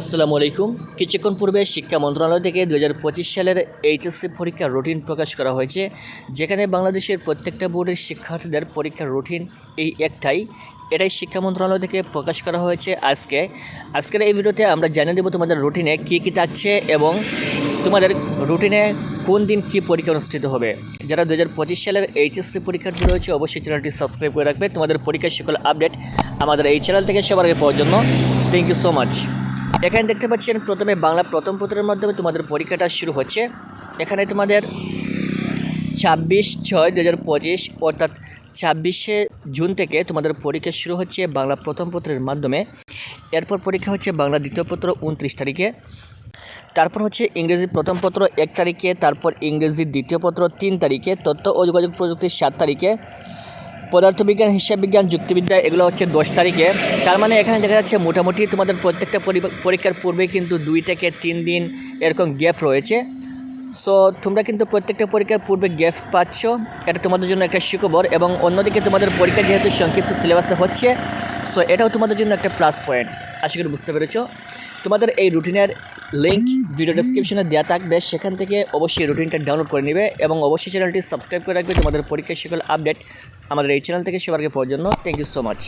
আসসালামু আলাইকুম। কিছুক্ষণ পূর্বে শিক্ষা মন্ত্রণালয় থেকে দু হাজার পঁচিশ সালের এইচএসসি পরীক্ষার রুটিন প্রকাশ করা হয়েছে, যেখানে বাংলাদেশের প্রত্যেকটা বোর্ডের শিক্ষার্থীদের পরীক্ষার রুটিন এই একটাই। এটাই শিক্ষা মন্ত্রণালয় থেকে প্রকাশ করা হয়েছে আজকে। আজকের এই ভিডিওতে আমরা জানিয়ে দেবো তোমাদের রুটিনে কী কী থাকছে এবং তোমাদের রুটিনে কোন দিন কী পরীক্ষা অনুষ্ঠিত হবে। যারা দু হাজার পঁচিশ সালের এইচএসসি পরীক্ষার পরীক্ষার্থী রয়েছে, অবশ্যই চ্যানেলটি সাবস্ক্রাইব করে রাখবে। তোমাদের পরীক্ষার সকল আপডেট আমাদের এই চ্যানেল থেকে সবার আগে পাওয়ার জন্য। থ্যাংক ইউ সো মাচ এখানে দেখতে পাচ্ছেন প্রথমে বাংলা প্রথম পত্রের মাধ্যমে তোমাদের পরীক্ষাটা শুরু হচ্ছে। এখানে তোমাদের ছাব্বিশ ছয় দু হাজার পঁচিশ অর্থাৎ ছাব্বিশে জুন থেকে তোমাদের পরীক্ষা শুরু হচ্ছে বাংলা প্রথম পত্রের মাধ্যমে। এরপর পরীক্ষা হচ্ছে বাংলা দ্বিতীয় পত্র উনত্রিশ তারিখে। তারপর হচ্ছে ইংরেজি প্রথম পত্র এক তারিখে, তারপর ইংরেজি দ্বিতীয় পত্র তিন তারিখে, তথ্য ও যোগাযোগ প্রযুক্তি সাত তারিখে। পদার্থবিজ্ঞান হিসাব বিজ্ঞান যুক্তিবিদ্যা, এগুলো হচ্ছে দশ তারিখে। তার মানে এখানে দেখা যাচ্ছে মোটামুটি তোমাদের প্রত্যেকটা পরি- পরীক্ষার পূর্বে কিন্তু দুই থেকে তিন দিন এরকম গ্যাপ রয়েছে। সো তোমরা কিন্তু প্রত্যেকটা পরীক্ষার পূর্বে গ্যাপ পাচ্ছ। এটা তোমাদের জন্য একটা সুখবর এবং অন্যদিকে তোমাদের পরীক্ষা যেহেতু সংক্ষিপ্ত সিলেবাসে হচ্ছে সো এটাও তোমাদের জন্য একটা প্লাস পয়েন্ট আশা করি বুঝতে পেরেছ। তোমাদের এই রুটিনের লিঙ্ক ভিডিও ডিসক্রিপশনে দেওয়া থাকবে। সেখান থেকে অবশ্যই রুটিনটা ডাউনলোড করে নেবে এবং অবশ্যই চ্যানেলটি সাবস্ক্রাইব করে রাখবে। তোমাদের পরীক্ষার সকল আপডেট আমাদের এই চ্যানেল থেকে সবার পাওয়ার জন্য। Thank you so much